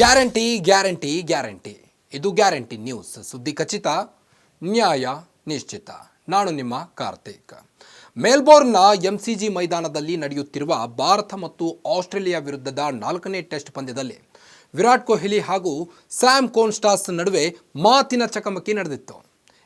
Guarantee guarantee guarantee. ಇದು guarantee news. ಸುದ್ದಿ ಖಚಿತ, ನ್ಯಾಯ ನಿಶ್ಚಿತ. ನಾನು ನಿಮ್ಮ ಕಾರ್ತಿಕ್. ಮೆಲ್ಬೋರ್ನ್ನ ಜಿ ಮೈದಾನದಲ್ಲಿ ನಡೆಯುತ್ತಿರುವ ಭಾರತ ಮತ್ತು ಆಸ್ಟ್ರೇಲಿಯಾ ವಿರುದ್ಧದ ನಾಲ್ಕನೇ ಟೆಸ್ಟ್ ಪಂದ್ಯದಲ್ಲಿ ವಿರಾಟ್ ಕೊಹ್ಲಿ ಹಾಗೂ ಸ್ಯಾಮ್ ಕೋನ್ಸ್ಟಾಸ್ ನಡುವೆ ಮಾತಿನ ಚಕಮಕಿ ನಡೆದಿತ್ತು.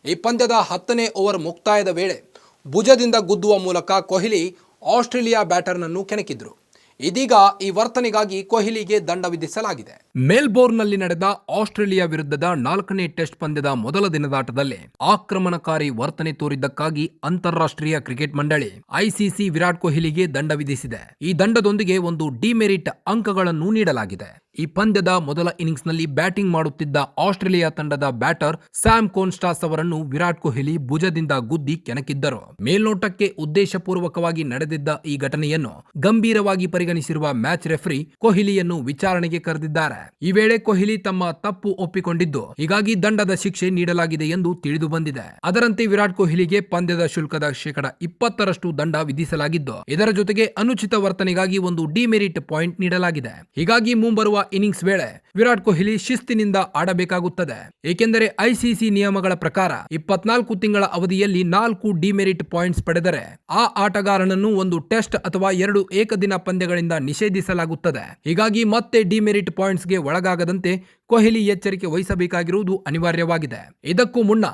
ಈ ಪಂದ್ಯದ ಹತ್ತನೇ ಓವರ್ ಮುಕ್ತಾಯದ ವೇಳೆ ಭುಜದಿಂದ ಗುದ್ದುವ ಮೂಲಕ ಕೊಹ್ಲಿ ಆಸ್ಟ್ರೇಲಿಯಾ ಬ್ಯಾಟರ್ನನ್ನು ಕೆಣಕಿದ್ರು. ಇದೀಗ ಈ ವರ್ತನೆಗಾಗಿ ಕೊಹ್ಲಿಗೆ ದಂಡ ವಿಧಿಸಲಾಗಿದೆ. ಮೆಲ್ಬೋರ್ನ್ನಲ್ಲಿ ನಡೆದ ಆಸ್ಟ್ರೇಲಿಯಾ ವಿರುದ್ಧದ ನಾಲ್ಕನೇ ಟೆಸ್ಟ್ ಪಂದ್ಯದ ಮೊದಲ ದಿನದಾಟದಲ್ಲಿ ಆಕ್ರಮಣಕಾರಿ ವರ್ತನೆ ತೋರಿದ್ದಕ್ಕಾಗಿ ಅಂತಾರಾಷ್ಟ್ರೀಯ ಕ್ರಿಕೆಟ್ ಮಂಡಳಿ ಐಸಿಸಿ ವಿರಾಟ್ ಕೊಹ್ಲಿಗೆ ದಂಡ ವಿಧಿಸಿದೆ. ಈ ದಂಡದೊಂದಿಗೆ ಒಂದು ಡಿಮೆರಿಟ್ ಅಂಕಗಳನ್ನು ನೀಡಲಾಗಿದೆ. ಈ ಪಂದ್ಯದ ಮೊದಲ ಇನ್ನಿಂಗ್ಸ್ನಲ್ಲಿ ಬ್ಯಾಟಿಂಗ್ ಮಾಡುತ್ತಿದ್ದ ಆಸ್ಟ್ರೇಲಿಯಾ ತಂಡದ ಬ್ಯಾಟರ್ ಸ್ಯಾಮ್ ಕೋನ್ಸ್ಟಾಸ್ ಅವರನ್ನು ವಿರಾಟ್ ಕೊಹ್ಲಿ ಭುಜದಿಂದ ಗುದ್ದಿ ಕೆಣಕಿದ್ದರು. ಮೇಲ್ನೋಟಕ್ಕೆ ಉದ್ದೇಶಪೂರ್ವಕವಾಗಿ ನಡೆದಿದ್ದ ಈ ಘಟನೆಯನ್ನು ಗಂಭೀರವಾಗಿ ಪರಿಗಣಿಸಿರುವ ಮ್ಯಾಚ್ ರೆಫರಿ ಕೊಹ್ಲಿಯನ್ನು ವಿಚಾರಣೆಗೆ ಕರೆದಿದ್ದಾರೆ. ಈ ವೇಳೆ ಕೊಹ್ಲಿ ತಮ್ಮ ತಪ್ಪು ಒಪ್ಪಿಕೊಂಡಿದ್ದು, ಹೀಗಾಗಿ ದಂಡದ ಶಿಕ್ಷೆ ನೀಡಲಾಗಿದೆ ಎಂದು ತಿಳಿದು ಬಂದಿದೆ. ಅದರಂತೆ ವಿರಾಟ್ ಕೊಹ್ಲಿಗೆ ಪಂದ್ಯದ ಶುಲ್ಕದ ಶೇಕಡ ಇಪ್ಪತ್ತರಷ್ಟು ದಂಡ ವಿಧಿಸಲಾಗಿದ್ದು, ಇದರ ಜೊತೆಗೆ ಅನುಚಿತ ವರ್ತನೆಗಾಗಿ ಒಂದು ಡಿಮೆರಿಟ್ ಪಾಯಿಂಟ್ ನೀಡಲಾಗಿದೆ. ಹೀಗಾಗಿ ಮುಂಬರುವ ಇನ್ನಿಂಗ್ಸ್ ವೇಳೆ ವಿರಾಟ್ ಕೊಹ್ಲಿ ಶಿಸ್ತಿನಿಂದ ಆಡಬೇಕಾಗುತ್ತದೆ. ಏಕೆಂದರೆ ಐಸಿಸಿ ನಿಯಮಗಳ ಪ್ರಕಾರ ಇಪ್ಪತ್ನಾಲ್ಕು ತಿಂಗಳ ಅವಧಿಯಲ್ಲಿ ನಾಲ್ಕು ಡಿಮೆರಿಟ್ ಪಾಯಿಂಟ್ಸ್ ಪಡೆದರೆ ಆ ಆಟಗಾರನನ್ನು ಒಂದು ಟೆಸ್ಟ್ ಅಥವಾ ಎರಡು ಏಕದಿನ ಪಂದ್ಯಗಳಿಂದ ನಿಷೇಧಿಸಲಾಗುತ್ತದೆ. ಹೀಗಾಗಿ ಮತ್ತೆ ಡಿಮೆರಿಟ್ ಪಾಯಿಂಟ್ಸ್ಗೆ ಒಳಗಾಗದಂತೆ ಕೊಹ್ಲಿ ಎಚ್ಚರಿಕೆ ವಹಿಸಬೇಕಾಗಿರುವುದು ಅನಿವಾರ್ಯವಾಗಿದೆ. ಇದಕ್ಕೂ ಮುನ್ನ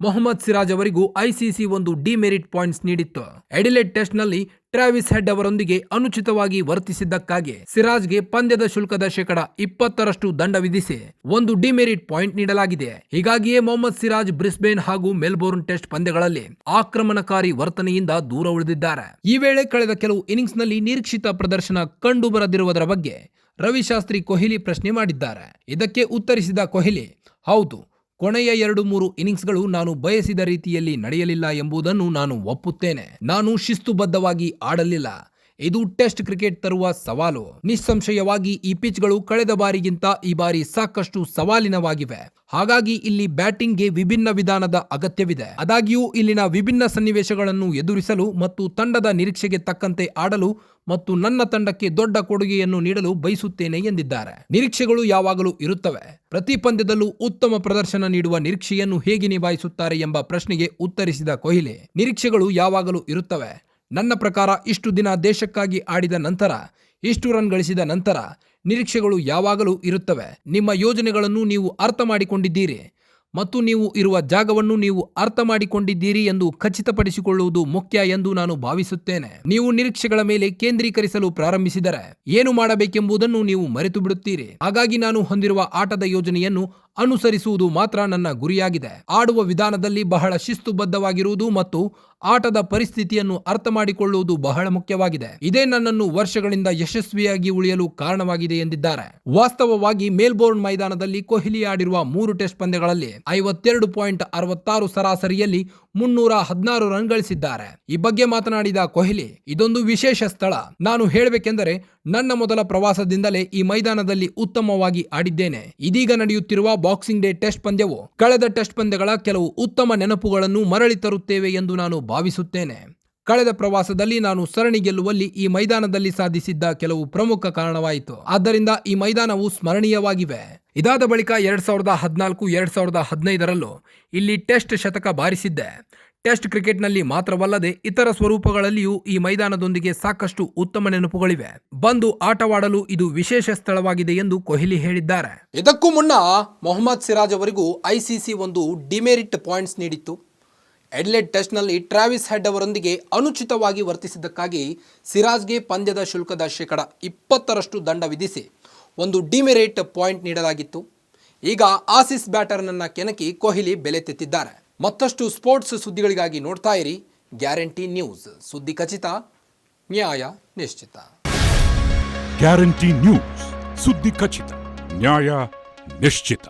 ಮೊಹಮ್ಮದ್ ಸಿರಾಜ್ ಅವರಿಗೂ ಐಸಿಸಿ ಒಂದು ಡಿಮೆರಿಟ್ ಪಾಯಿಂಟ್ಸ್ ನೀಡಿತ್ತು. ಎಡಿಲೆಟ್ ಟೆಸ್ಟ್ನಲ್ಲಿ ಟ್ರಾವಿಸ್ ಹೆಡ್ ಅವರೊಂದಿಗೆ ಅನುಚಿತವಾಗಿ ವರ್ತಿಸಿದ್ದಕ್ಕಾಗಿ ಸಿರಾಜ್ಗೆ ಪಂದ್ಯದ ಶುಲ್ಕದ ಶೇಕಡ ಇಪ್ಪತ್ತರಷ್ಟು ದಂಡ ವಿಧಿಸಿ ಒಂದು ಡಿಮೆರಿಟ್ ಪಾಯಿಂಟ್ ನೀಡಲಾಗಿದೆ. ಹೀಗಾಗಿಯೇ ಮೊಹಮ್ಮದ್ ಸಿರಾಜ್ ಬ್ರಿಸ್ಬೇನ್ ಹಾಗೂ ಮೆಲ್ಬೋರ್ನ್ ಟೆಸ್ಟ್ ಪಂದ್ಯಗಳಲ್ಲಿ ಆಕ್ರಮಣಕಾರಿ ವರ್ತನೆಯಿಂದ ದೂರ ಉಳಿದಿದ್ದಾರೆ. ಈ ವೇಳೆ ಕಳೆದ ಕೆಲವು ಇನ್ನಿಂಗ್ಸ್ನಲ್ಲಿ ನಿರೀಕ್ಷಿತ ಪ್ರದರ್ಶನ ಕಂಡು ಬರದಿರುವುದರ ಬಗ್ಗೆ ರವಿಶಾಸ್ತ್ರಿ ಕೊಹ್ಲಿ ಪ್ರಶ್ನೆ ಮಾಡಿದ್ದಾರೆ. ಇದಕ್ಕೆ ಉತ್ತರಿಸಿದ ಕೊಹ್ಲಿ, ಹೌದು ಕೊನೆಯ ಎರಡು ಮೂರು ಇನ್ನಿಂಗ್ಸ್ಗಳು ನಾನು ಬಯಸಿದ ರೀತಿಯಲ್ಲಿ ನಡೆಯಲಿಲ್ಲ ಎಂಬುದನ್ನು ನಾನು ಒಪ್ಪುತ್ತೇನೆ. ನಾನು ಶಿಸ್ತುಬದ್ಧವಾಗಿ ಆಡಲಿಲ್ಲ. ಇದು ಟೆಸ್ಟ್ ಕ್ರಿಕೆಟ್ ತರುವ ಸವಾಲು. ನಿಸ್ಸಂಶಯವಾಗಿ ಈ ಪಿಚ್ಗಳು ಕಳೆದ ಬಾರಿಗಿಂತ ಈ ಬಾರಿ ಸಾಕಷ್ಟು ಸವಾಲಿನವಾಗಿವೆ. ಹಾಗಾಗಿ ಇಲ್ಲಿ ಬ್ಯಾಟಿಂಗ್ಗೆ ವಿಭಿನ್ನ ವಿಧಾನದ ಅಗತ್ಯವಿದೆ. ಆದಾಗ್ಯೂ ಇಲ್ಲಿನ ವಿಭಿನ್ನ ಸನ್ನಿವೇಶಗಳನ್ನು ಎದುರಿಸಲು ಮತ್ತು ತಂಡದ ನಿರೀಕ್ಷೆಗೆ ತಕ್ಕಂತೆ ಆಡಲು ಮತ್ತು ನನ್ನ ತಂಡಕ್ಕೆ ದೊಡ್ಡ ಕೊಡುಗೆಯನ್ನು ನೀಡಲು ಬಯಸುತ್ತೇನೆ ಎಂದಿದ್ದಾರೆ. ನಿರೀಕ್ಷೆಗಳು ಯಾವಾಗಲೂ ಇರುತ್ತವೆ. ಪ್ರತಿ ಪಂದ್ಯದಲ್ಲೂ ಉತ್ತಮ ಪ್ರದರ್ಶನ ನೀಡುವ ನಿರೀಕ್ಷೆಯನ್ನು ಹೇಗೆ ನಿಭಾಯಿಸುತ್ತಾರೆ ಎಂಬ ಪ್ರಶ್ನೆಗೆ ಉತ್ತರಿಸಿದ ಕೊಹ್ಲಿ, ನಿರೀಕ್ಷೆಗಳು ಯಾವಾಗಲೂ ಇರುತ್ತವೆ. ನನ್ನ ಪ್ರಕಾರ ಇಷ್ಟು ದಿನ ದೇಶಕ್ಕಾಗಿ ಆಡಿದ ನಂತರ, ಇಷ್ಟು ರನ್ ಗಳಿಸಿದ ನಂತರ ನಿರೀಕ್ಷೆಗಳು ಯಾವಾಗಲೂ ಇರುತ್ತವೆ. ನಿಮ್ಮ ಯೋಜನೆಗಳನ್ನು ನೀವು ಅರ್ಥ ಮಾಡಿಕೊಂಡಿದ್ದೀರಿ ಮತ್ತು ನೀವು ಇರುವ ಜಾಗವನ್ನು ನೀವು ಅರ್ಥ ಮಾಡಿಕೊಂಡಿದ್ದೀರಿ ಎಂದು ಖಚಿತಪಡಿಸಿಕೊಳ್ಳುವುದು ಮುಖ್ಯ ಎಂದು ನಾನು ಭಾವಿಸುತ್ತೇನೆ. ನೀವು ನಿರೀಕ್ಷೆಗಳ ಮೇಲೆ ಕೇಂದ್ರೀಕರಿಸಲು ಪ್ರಾರಂಭಿಸಿದರೆ ಏನು ಮಾಡಬೇಕೆಂಬುದನ್ನು ನೀವು ಮರೆತು ಬಿಡುತ್ತೀರಿ ಹಾಗಾಗಿ ನಾನು ಹೊಂದಿರುವ ಆಟದ ಯೋಜನೆಯನ್ನು ಅನುಸರಿಸುವುದು ಮಾತ್ರ ನನ್ನ ಗುರಿಯಾಗಿದೆ. ಆಡುವ ವಿಧಾನದಲ್ಲಿ ಬಹಳ ಶಿಸ್ತುಬದ್ಧವಾಗಿರುವುದು ಮತ್ತು ಆಟದ ಪರಿಸ್ಥಿತಿಯನ್ನು ಅರ್ಥ ಮಾಡಿಕೊಳ್ಳುವುದು ಬಹಳ ಮುಖ್ಯವಾಗಿದೆ. ಇದೇ ನನ್ನನ್ನು ವರ್ಷಗಳಿಂದ ಯಶಸ್ವಿಯಾಗಿ ಉಳಿಯಲು ಕಾರಣವಾಗಿದೆ ಎಂದಿದ್ದಾರೆ. ವಾಸ್ತವವಾಗಿ ಮೇಲ್ಬೋರ್ನ್ ಮೈದಾನದಲ್ಲಿ ಕೊಹ್ಲಿ ಆಡಿರುವ ಮೂರು ಟೆಸ್ಟ್ ಪಂದ್ಯಗಳಲ್ಲಿ ಐವತ್ತೆರಡು ಪಾಯಿಂಟ್ ಅರವತ್ತಾರು ಸರಾಸರಿಯಲ್ಲಿ ಮುನ್ನೂರ ಹದಿನಾರು ರನ್ ಗಳಿಸಿದ್ದಾರೆ. ಈ ಬಗ್ಗೆ ಮಾತನಾಡಿದ ಕೊಹ್ಲಿ, ಇದೊಂದು ವಿಶೇಷ ಸ್ಥಳ. ನಾನು ಹೇಳಬೇಕೆಂದರೆ ನನ್ನ ಮೊದಲ ಪ್ರವಾಸದಿಂದಲೇ ಈ ಮೈದಾನದಲ್ಲಿ ಉತ್ತಮವಾಗಿ ಆಡಿದ್ದೇನೆ. ಇದೀಗ ನಡೆಯುತ್ತಿರುವ ಬಾಕ್ಸಿಂಗ್ ಡೇ ಟೆಸ್ಟ್ ಪಂದ್ಯವು ಕಳೆದ ಟೆಸ್ಟ್ ಪಂದ್ಯಗಳ ಕೆಲವು ಉತ್ತಮ ನೆನಪುಗಳನ್ನು ಮರಳಿ ತರುತ್ತೇವೆ ಎಂದು ನಾನು ಭಾವಿಸುತ್ತೇನೆ. ಕಳೆದ ಪ್ರವಾಸದಲ್ಲಿ ನಾನು ಸರಣಿ ಗೆಲ್ಲುವಲ್ಲಿ ಈ ಮೈದಾನದಲ್ಲಿ ಸಾಧಿಸಿದ್ದ ಕೆಲವು ಪ್ರಮುಖ ಕಾರಣವಾಯಿತು. ಆದ್ದರಿಂದ ಈ ಮೈದಾನವು ಸ್ಮರಣೀಯವಾಗಿವೆ. ಇದಾದ ಬಳಿಕ ಎರಡ್ ಸಾವಿರದ ಹದಿನಾಲ್ಕು ಎರಡ್ ಸಾವಿರದ ಹದಿನೈದರಲ್ಲೂ ಇಲ್ಲಿ ಟೆಸ್ಟ್ ಶತಕ ಬಾರಿಸಿದ್ದೆ. ಟೆಸ್ಟ್ ಕ್ರಿಕೆಟ್ನಲ್ಲಿ ಮಾತ್ರವಲ್ಲದೆ ಇತರ ಸ್ವರೂಪಗಳಲ್ಲಿಯೂ ಈ ಮೈದಾನದೊಂದಿಗೆ ಸಾಕಷ್ಟು ಉತ್ತಮ ನೆನಪುಗಳಿವೆ. ಬಂದು ಆಟವಾಡಲು ಇದು ವಿಶೇಷ ಸ್ಥಳವಾಗಿದೆ ಎಂದು ಕೊಹ್ಲಿ ಹೇಳಿದ್ದಾರೆ. ಇದಕ್ಕೂ ಮುನ್ನ ಮೊಹಮ್ಮದ್ ಸಿರಾಜ್ ಅವರಿಗೂ ಐಸಿಸಿ ಒಂದು ಡಿಮೆರಿಟ್ ಪಾಯಿಂಟ್ಸ್ ನೀಡಿತ್ತು. ಎಡ್ಲೆಟ್ ಟೆಸ್ಟ್ನಲ್ಲಿ ಟ್ರಾವಿಸ್ ಹೆಡ್ ಅವರೊಂದಿಗೆ ಅನುಚಿತವಾಗಿ ವರ್ತಿಸಿದ್ದಕ್ಕಾಗಿ ಸಿರಾಜ್ಗೆ ಪಂದ್ಯದ ಶುಲ್ಕದ ಶೇಕಡ ಇಪ್ಪತ್ತರಷ್ಟು ದಂಡ ವಿಧಿಸಿ ಒಂದು ಡಿಮೆರಿಟ್ ಪಾಯಿಂಟ್ ನೀಡಲಾಗಿತ್ತು. ಈಗ ಆಸಿಸ್ ಬ್ಯಾಟರ್ನನ್ನು ಕೆಣಕಿ ಕೊಹ್ಲಿ ಬೆಲೆ ತೆತ್ತಿದ್ದಾರೆ. ಮತ್ತಷ್ಟು ಸ್ಪೋರ್ಟ್ಸ್ ಸುದ್ದಿಗಳಿಗಾಗಿ ನೋಡ್ತಾ ಇರಿ ಗ್ಯಾರಂಟಿ ನ್ಯೂಸ್. ಸುದ್ದಿ ಖಚಿತ, ನ್ಯಾಯ ನಿಶ್ಚಿತ. ಗ್ಯಾರಂಟಿ ನ್ಯೂಸ್, ಸುದ್ದಿ ಖಚಿತ, ನ್ಯಾಯ ನಿಶ್ಚಿತ.